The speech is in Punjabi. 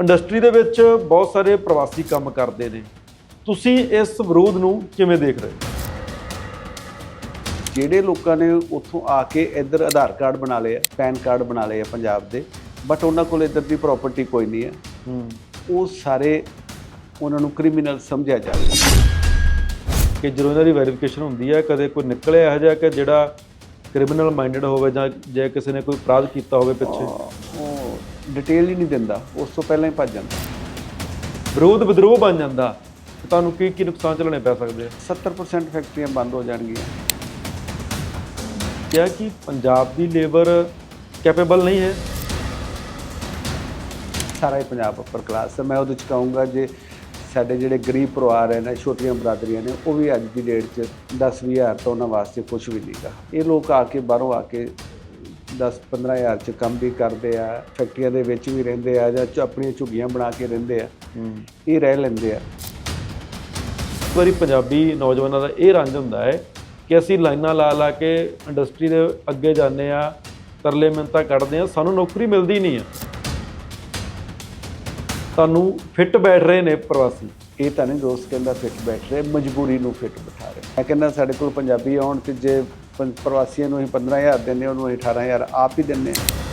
ਇੰਡਸਟਰੀ ਦੇ ਵਿੱਚ ਬਹੁਤ ਸਾਰੇ ਪ੍ਰਵਾਸੀ ਕੰਮ ਕਰਦੇ ਨੇ। ਤੁਸੀਂ ਇਸ ਵਿਰੋਧ ਨੂੰ ਕਿਵੇਂ ਦੇਖ ਰਹੇ ਹੋ? ਜਿਹੜੇ ਲੋਕਾਂ ਨੇ ਉੱਥੋਂ ਆ ਕੇ ਇੱਧਰ ਆਧਾਰ ਕਾਰਡ ਬਣਾ ਲਏ ਪੈਨ ਕਾਰਡ ਬਣਾ ਲਏ ਆ ਪੰਜਾਬ ਦੇ ਬਟ ਉਹਨਾਂ ਕੋਲ ਇੱਧਰ ਦੀ ਪ੍ਰਾਪਰਟੀ ਕੋਈ ਨਹੀਂ ਹੈ। ਉਹ ਸਾਰੇ ਉਹਨਾਂ ਨੂੰ ਕ੍ਰਿਮੀਨਲ ਸਮਝਿਆ ਜਾਵੇ ਕਿ ਜਦੋਂ ਇਹਨਾਂ ਦੀ ਵੈਰੀਫਿਕੇਸ਼ਨ ਹੁੰਦੀ ਹੈ ਕਦੇ ਕੋਈ ਨਿਕਲਿਆ ਇਹੋ ਜਿਹਾ ਕਿ ਜਿਹੜਾ ਕ੍ਰਿਮੀਨਲ ਮਾਈਂਡਡ ਹੋਵੇ ਜਾਂ ਜੇ ਕਿਸੇ ਨੇ ਕੋਈ ਅਪਰਾਧ ਕੀਤਾ ਹੋਵੇ ਪਿੱਛੇ? ਡਿਟੇਲ ਹੀ ਨਹੀਂ ਦਿੰਦਾ ਉਸ ਤੋਂ ਪਹਿਲਾਂ ਹੀ ਭੱਜ ਜਾਂਦਾ। ਵਿਰੋਧ ਵਿਦਰੋਹ ਬਣ ਜਾਂਦਾ ਤੇ ਤੁਹਾਨੂੰ ਕੀ ਕੀ ਨੁਕਸਾਨ ਝੱਲਣੇ ਪੈ ਸਕਦੇ ਆ? 70% ਫੈਕਟਰੀਆਂ ਬੰਦ ਹੋ ਜਾਣਗੀਆਂ। ਕਿਹਾ ਕਿ ਪੰਜਾਬ ਦੀ ਲੇਬਰ ਕੈਪੇਬਲ ਨਹੀਂ ਹੈ? ਸਾਰਾ ਹੀ ਪੰਜਾਬ ਉੱਪਰ ਕਲਾਸ ਹੈ। ਮੈਂ ਉਹਦੇ ਚ ਕਹੂੰਗਾ ਜੇ ਸਾਡੇ ਜਿਹੜੇ ਗਰੀਬ ਪਰਿਵਾਰ ਹੈ ਨਾ ਛੋਟੀਆਂ ਬਰਾਦਰੀਆਂ ਨੇ ਉਹ ਵੀ ਅੱਜ ਦੀ ਡੇਟ 'ਚ 10 ਹਜ਼ਾਰ ਤੋਂ ਉਹਨਾਂ ਵਾਸਤੇ ਕੁਝ ਵੀ ਨਹੀਂਗਾ ਇਹ ਲੋਕ ਆ ਕੇ ਬਾਹਰੋਂ ਆ ਕੇ 10 ਹਜ਼ਾਰ ਚ ਕੰਮ ਵੀ ਕਰਦੇ ਆ ਫੈਕਟਰੀਆਂ ਦੇ ਵਿੱਚ ਵੀ ਰਹਿੰਦੇ ਆ ਜਾਂ ਆਪਣੀਆਂ ਝੁੱਗੀਆਂ ਬਣਾ ਕੇ ਰਹਿੰਦੇ ਆ। ਇਹ ਰਹਿ ਲੈਂਦੇ ਆ। ਵਾਰੀ ਪੰਜਾਬੀ ਨੌਜਵਾਨਾਂ ਦਾ ਇਹ ਰੰਜ ਹੁੰਦਾ ਹੈ ਕਿ ਅਸੀਂ ਲਾਈਨਾਂ ਲਾ ਲਾ ਕੇ ਇੰਡਸਟਰੀ ਦੇ ਅੱਗੇ ਜਾਂਦੇ ਆ ਤਰਲੇ ਮਿੰਤਾ ਕੱਢਦੇ ਆ ਸਾਨੂੰ ਨੌਕਰੀ ਮਿਲਦੀ ਨਹੀਂ ਆ। ਤੁਹਾਨੂੰ ਫਿੱਟ ਬੈਠ ਰਹੇ ਨੇ ਪ੍ਰਵਾਸੀ। ਇਹ ਤਾਂ ਨਹੀਂ ਦੋਸਤ ਕਹਿੰਦਾ ਫਿੱਟ ਬੈਠ ਰਹੇ ਮਜਬੂਰੀ ਨੂੰ ਫਿੱਟ ਬਿਠਾ ਰਹੇ। ਮੈਂ ਕਹਿੰਦਾ ਸਾਡੇ ਕੋਲ ਪੰਜਾਬੀ ਆਉਣ ਤੇ ਜੇ ਪੰ- ਪ੍ਰਵਾਸੀਆਂ ਨੂੰ ਅਸੀਂ 15000 ਦਿੰਦੇ ਉਹਨੂੰ ਅਸੀਂ 18000 ਆਪ ਹੀ ਦਿੰਦੇ ਹਾਂ।